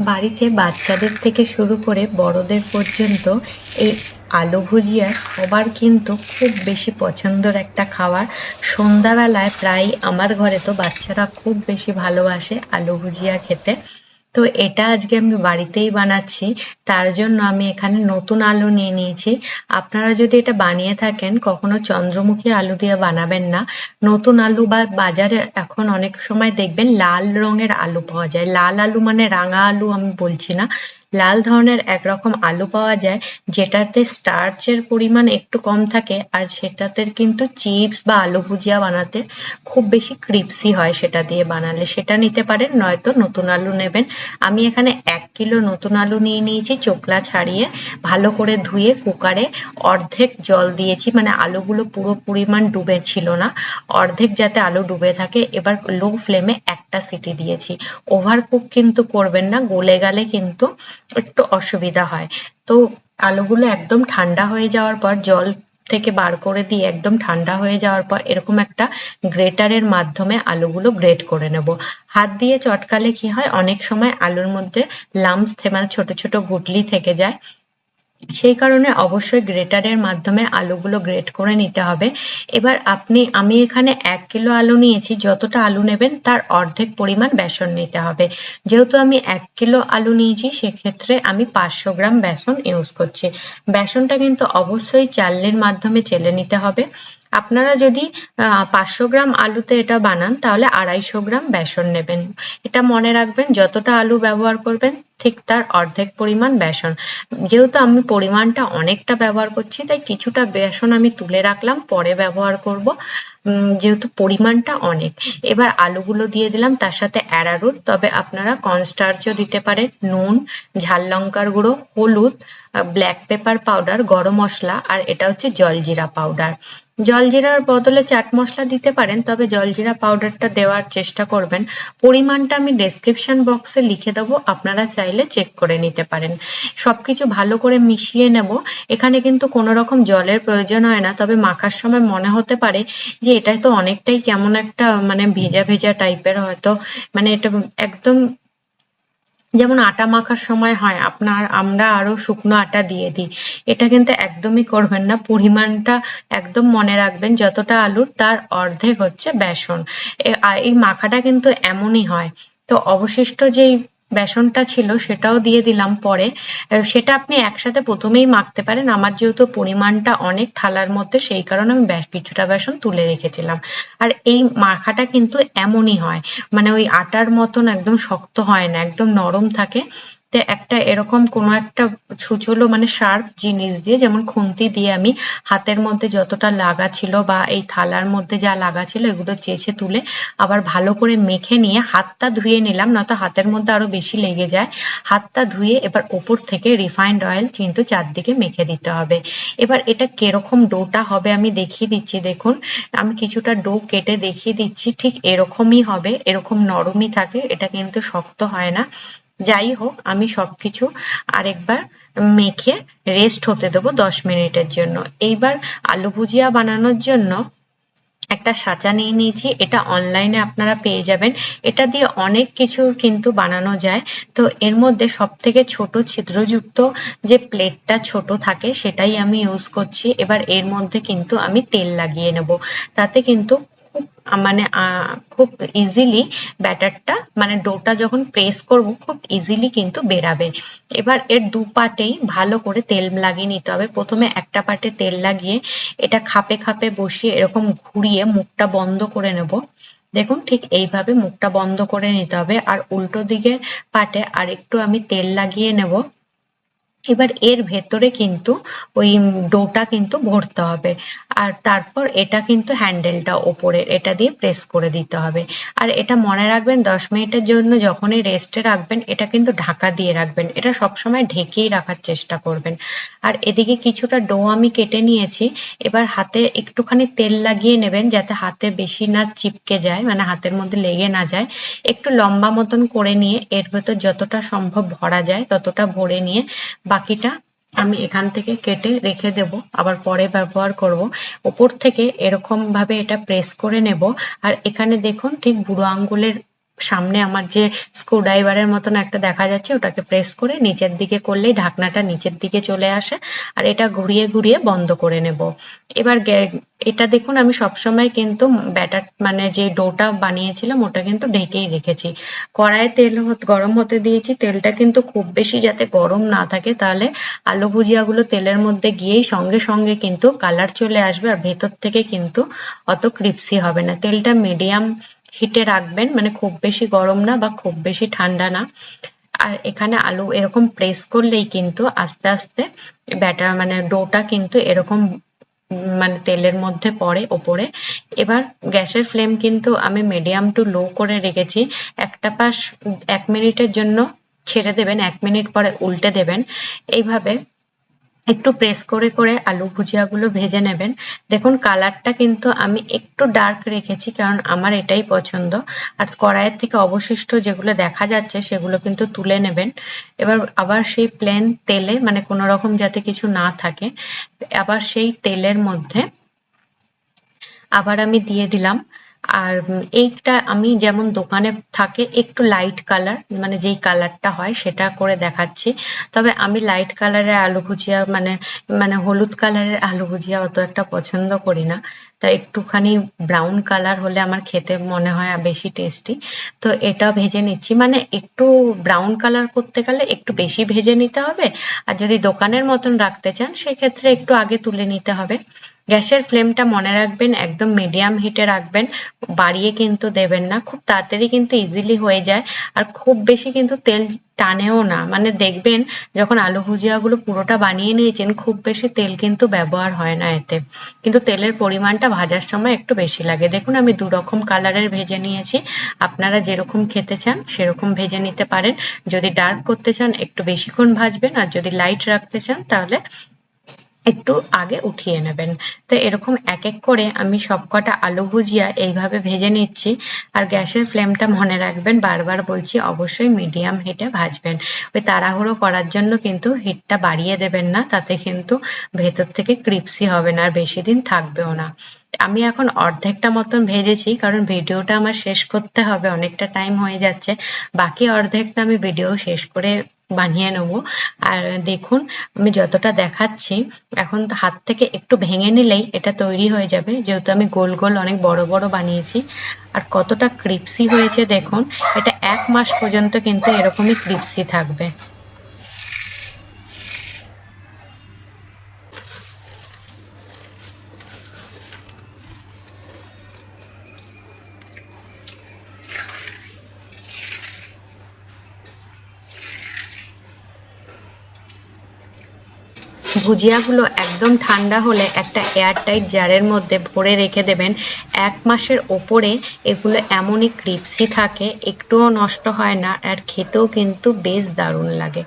বাড়িতে বাচ্চাদের থেকে শুরু করে বড়দের পর্যন্ত এই আলু ভুজিয়া সবার কিন্তু খুব বেশি পছন্দের একটা খাবার। সন্ধ্যাবেলায় প্রায় আমার ঘরে তো বাচ্চারা খুব বেশি ভালোবাসে আলু ভুজিয়া খেতে। তো এটা আজকে আমি বাড়িতেই বানাচ্ছি। তার জন্য আমি এখানে নতুন আলু নিয়ে নিয়েছি। আপনারা যদি এটা বানিয়ে থাকেন, কখনো চন্দ্রমুখী আলু দিয়ে বানাবেন না। নতুন আলু বা বাজারে এখন অনেক সময় দেখবেন লাল রঙের আলু পাওয়া যায়। লাল আলু মানে রাঙা আলু আমি বলছি না। লাল ধরনের একরকম আলু পাওয়া যায়, যেটাতে স্টার্চের পরিমাণ একটু কম থাকে আর সেটাতে কিন্তু চিপস বা আলু ভুজিয়া বানাতে খুব বেশি ক্রিপসি হয় সেটা দিয়ে বানালে। সেটা নিতে পারেন, নয়তো নতুন আলু নেবেন। আমি এখানে এক কিলো নতুন আলু নিয়ে নিয়েছি চোকলা ছাড়িয়ে ভালো করে ধুয়ে কুকারে অর্ধেক জল দিয়েছি। মানে আলুগুলো পুরো পরিমাণ ডুবে ছিল না। অর্ধেক যাতে আলু ডুবে থাকে, এবার লো ফ্লেমে একটা সিটি দিয়েছি। ওভার কুক কিন্তু করবেন না, গলে গেলে কিন্তু একটু অসুবিধা হয়। তো আলুগুলো একদম ঠান্ডা হয়ে যাওয়ার পর, জল থেকে বার করে দিয়ে একদম ঠান্ডা হয়ে যাওয়ার পর, এরকম একটা গ্রেটারের মাধ্যমে আলুগুলো গ্রেট করে নেব। হাত দিয়ে চটকালে কি হয়? অনেক সময় আলুর মধ্যে লাম্পস মানে ছোট ছোট গুটলি থেকে যায়। সেই কারণে অবশ্যই গ্রেটারের মাধ্যমে আলুগুলো গ্রেট করে নিতে হবে। এবার আপনি, আমি এখানে এক কিলো আলু নিয়েছি, যতটা আলু নেবেন তার অর্ধেক পরিমাণ বেসন নিতে হবে। যেহেতু আমি এক কিলো আলু নিয়েছি, সেক্ষেত্রে আমি পাঁচশো গ্রাম বেসন ইউজ করছি। বেসনটা কিন্তু অবশ্যই চালনির মাধ্যমে চেলে নিতে হবে। আপনারা যদি পাঁচশো গ্রাম আলুতে এটা বানান, তাহলে আড়াইশো গ্রাম বেসন নেবেন। এটা মনে রাখবেন, যতটা আলু ব্যবহার করবেন ঠিক তার অর্ধেক পরিমাণ বেসন। যেহেতু আমি পরিমাণটা অনেকটা ব্যবহার করছি, তাই কিছুটা বেসন আমি তুলে রাখলাম, পরে ব্যবহার করব। যেহেতু পরিমাণটা অনেক। এবার আলুগুলো দিয়ে দিলাম, তার সাথে অ্যারারুট, তবে আপনারা কনস্টার্চও দিতে পারেন, নুন, ঝাল লঙ্কার গুঁড়ো, হলুদ ব্ল্যাক পেপার পাউডার গরম মশলা, আর এটা হচ্ছে জলজিরা পাউডার জলজিরার বদলে চাট মশলা দিতে পারেন, তবে জলজিরা পাউডারটা দেওয়ার চেষ্টা করবেন। পরিমাণটা আমি ডেসক্রিপশন বক্সে লিখে দেবো, আপনারা চাইলে চেক করে নিতে পারেন। সবকিছু ভালো করে মিশিয়ে নেব। এখানে কিন্তু কোনো রকম জলের প্রয়োজন হয় না, তবে মাখার সময় মনে হতে পারে যে এটা তো অনেকটাই কেমন একটা মানে ভেজা ভেজা টাইপের হয়তো মানে এটা একদম যেমন আটা মাখার সময় হয়, আপনার আমরা আরও শুকনো আটা দিয়ে দিই। এটা কিন্তু একদমই করবেন না, পরিমাণটা একদম মনে রাখবেন যতটা আলুর তার অর্ধেক হচ্ছে বেসন। এই মাখাটা কিন্তু এমনই হয়। তো অবশিষ্ট যেই বেসনটা ছিল, সেটাও দিয়ে দিলাম পরে। সেটা আপনি একসাথে প্রথমেই মাখতে পারেন। আমার যেহেতু পরিমাণটা অনেক থালার মধ্যে, সেই কারণে আমি কিছুটা বেসন তুলে রেখেছিলাম। আর এই মাখাটা কিন্তু এমনই হয় মানে ওই আটার মতন একদম শক্ত হয় না, একদম নরম থাকে। একটা এরকম কোনো একটা ছুচলো মানে শার্প জিনিস দিয়ে যেমন খুন্তি দিয়ে আমি হাতের মধ্যে যতটা লাগা ছিল বা এই থালার মধ্যে যা লাগা ছিল এগুলো চেঁচে তুলে আবার ভালো করে মেখে নিয়ে হাতটা ধুয়ে নিলাম, নয়তো হাতের মধ্যে আরও বেশি লেগে যায়। হাতটা ধুয়ে এবার ওপর থেকে রিফাইন্ড অয়েল কিন্তু চারদিকে মেখে দিতে হবে। এবার এটা কীরকম ডোটা হবে আমি দেখিয়ে দিচ্ছি, দেখুন। আমি কিছুটা ডো কেটে দেখিয়ে দিচ্ছি, ঠিক এরকমই হবে, এরকম নরমই থাকে, এটা কিন্তু শক্ত হয় না। যাই হোক, আমি সবকিছু আরেকবার মেখে রেস্ট হতে দেবো দশ মিনিটের জন্য। এইবার আলু ভুজিয়া বানানোর জন্য একটা সাঁচা নিয়ে নিয়েছি। এটা অনলাইনে আপনারা পেয়ে যাবেন। এটা দিয়ে অনেক কিছু কিন্তু বানানো যায়। তো এর মধ্যে সব থেকে ছোট ছিদ্রযুক্ত যে প্লেটটা ছোট থাকে, সেটাই আমি ইউজ করছি। এবার এর মধ্যে কিন্তু আমি তেল লাগিয়ে নেব। তাতে কিন্তু মানে খুব ইজিলি ব্যাটারটা মানে ডোটা যখন প্রেস করব, খুব ইজিলি কিন্তু বেরাবে। এবার এর দু পাটেই ভালো করে তেল লাগিয়ে নিতে হবে। প্রথমে একটা পাটে তেল লাগিয়ে এটা খাপে খাপে বসিয়ে এরকম ঘুরিয়ে মুখটা বন্ধ করে নেব। দেখুন, ঠিক এইভাবে মুখটা বন্ধ করে নিতে হবে। আর উল্টো দিকের পাটে আরেকটু আমি তেল লাগিয়ে নেব। এবার এর ভেতরে কিন্তু ওই ডোটা কিন্তু ভরতে হবে। আর তারপর এটা কিন্তু হ্যান্ডেলটা ওপরের এটা দিয়ে প্রেস করে দিতে হবে। আর এটা মনে রাখবেন, দশ মিনিটের জন্য যখনই রেস্টে রাখবেন, এটা কিন্তু ঢাকা দিয়ে রাখবেন। এটা সবসময় ঢেকেই রাখার চেষ্টা করবেন। আর এদিকে কিছুটা ডো আমি কেটে নিয়েছি। এবার হাতে একটুখানি তেল লাগিয়ে নেবেন যাতে হাতে বেশি না চিপকে যায় মানে হাতের মধ্যে লেগে না যায়। একটু লম্বা মতন করে নিয়ে এর ভেতর যতটা সম্ভব ভরা যায়, ততটা ভরে নিয়ে বাকিটা আমি এখান থেকে কেটে রেখে দেব, আবার পরে ব্যবহার করব। উপর থেকে এরকম ভাবে এটা প্রেস করে নেব। আর এখানে দেখুন ঠিক বুড়ো আঙ্গুলের সামনে আমার যে স্ক্রুড্রাইভারের মতন একটা দেখা যাচ্ছে, ওটাকে প্রেস করে নিচের দিকে করলেই ঢাকনাটা নিচের দিকে চলে আসে আর এটা ঘুরিয়ে ঘুরিয়ে বন্ধ করে নেব। এবার এটা দেখুন আমি সবসময় কিন্তু ব্যাটার মানে যে ডোটা বানিয়েছিলাম ওটা কিন্তু ঢেকেই রেখেছি। কড়াইয়ে তেল গরম হতে দিয়েছি, তেলটা কিন্তু খুব বেশি যাতে গরম না থাকে তাহলে আলু ভুজিয়াগুলো তেলের মধ্যে গিয়েই সঙ্গে সঙ্গে কিন্তু কালার চলে আসবে আর ভেতর থেকে কিন্তু অত ক্রিপসি হবে না। তেলটা মিডিয়াম হিটে রাখবেন মানে খুব বেশি গরম না বা খুব বেশি ঠান্ডা না। আর এখানে আলু এরকম প্রেস করলেই কিন্তু আস্তে আস্তে ব্যাটার মানে ডোটা কিন্তু এরকম মানে তেলের মধ্যে পড়ে ওপরে। এবার গ্যাসের ফ্লেম কিন্তু আমি মিডিয়াম টু লো করে রেখেছি। একটা পাশ এক মিনিটের জন্য ছেড়ে দেবেন, এক মিনিট পরে উল্টে দেবেন। এইভাবে একটু প্রেস করে করে আলু ভুজিয়াগুলো ভেজে নেবেন। দেখুন কালারটা কিন্তু আমি একটু ডার্ক রেখেছি কারণ আমার এটাই পছন্দ। আর কড়াইয়ের থেকে অবশিষ্ট যেগুলো দেখা যাচ্ছে সেগুলো কিন্তু তুলে নেবেন। এবার আবার সেই প্লেন তেলে মানে কোনো রকম যাতে কিছু না থাকে, আবার সেই তেলের মধ্যে আবার আমি দিয়ে দিলাম আর এইটা আমি যেমন দোকানে থাকে একটু লাইট কালার মানে যেই কালারটা হয় সেটা করে দেখাচ্ছি। তবে আমি লাইট কালারের আলু ভুজিয়া মানে মানে হলুদ কালারের আলু ভুজিয়া অত একটা পছন্দ করি না। তা একটুখানি ব্রাউন কালার হলে আমার খেতে মনে হয় বেশি টেস্টি তো এটা ভেজে নিচ্ছি। মানে একটু ব্রাউন কালার করতে গেলে একটু বেশি ভেজে নিতে হবে। আর যদি দোকানের মতন রাখতে চান, সেক্ষেত্রে একটু আগে তুলে নিতে হবে। গ্যাসের ফ্লেমটা মনে রাখবেন, একদম মিডিয়াম হিটে রাখবেন। বাড়িয়ে কিন্তু দেবেন না। খুব তাড়াতাড়ি কিন্তু ইজিলি হয়ে যায়। আর খুব বেশি কিন্তু তেল টানেও না। মানে দেখবেন, যখন আলু ভুজিয়াগুলো পুরোটা বানিয়ে নিয়েছেন, খুব বেশি তেল কিন্তু ব্যবহার হয় না এতে। কিন্তু তেলের পরিমাণটা ভাজার সময় একটু বেশি লাগে। দেখুন, আমি দু রকম কালারের ভেজে নিয়েছি। আপনারা যেরকম খেতে চান, সেরকম ভেজে নিতে পারেন। যদি ডার্ক করতে চান, একটু বেশিক্ষণ ভাজবেন। আর যদি লাইট রাখতে চান, তাহলে একটু আগে উঠিয়ে নেবেন। তো এরকম এক এক করে আমি সবকটা আলু ভুজিয়া এইভাবে ভেজে নিচ্ছি। আর গ্যাসের ফ্লেমটা মনে রাখবেন, বারবার বলছি অবশ্যই মিডিয়াম হিটে ভাজবেন। ওই তাড়াহুড়ো করার জন্য কিন্তু হিটটা বাড়িয়ে দেবেন না, তাতে কিন্তু ভেতর থেকে ক্রিপসি হবে না আর বেশি দিন থাকবেও না। আমি এখন অর্ধেকটা মতন ভেজেছি, কারণ ভিডিওটা আমার শেষ করতে হবে, অনেকটা টাইম হয়ে যাচ্ছে। বাকি অর্ধেকটা আমি ভিডিও শেষ করে বানিয়ে নেব। আর দেখুন, আমি যতটা দেখাচ্ছি, এখন তো হাত থেকে একটু ভেঙে নিলেই এটা তৈরি হয়ে যাবে। যেহেতু আমি গোল গোল অনেক বড় বড় বানিয়েছি। আর কতটা ক্রিপসি হয়েছে দেখুন, এটা এক মাস পর্যন্ত কিন্তু এরকমই ক্রিপসি থাকবে। ভুজিয়াগুলো একদম ঠান্ডা হলে একটা এয়ারটাইট জারের মধ্যে ভরে রেখে দেবেন। এক মাসের ওপরে এগুলো এমনই ক্রিপসি থাকে, একটুও নষ্ট হয় না, আর খেতেও কিন্তু বেশ দারুণ লাগে।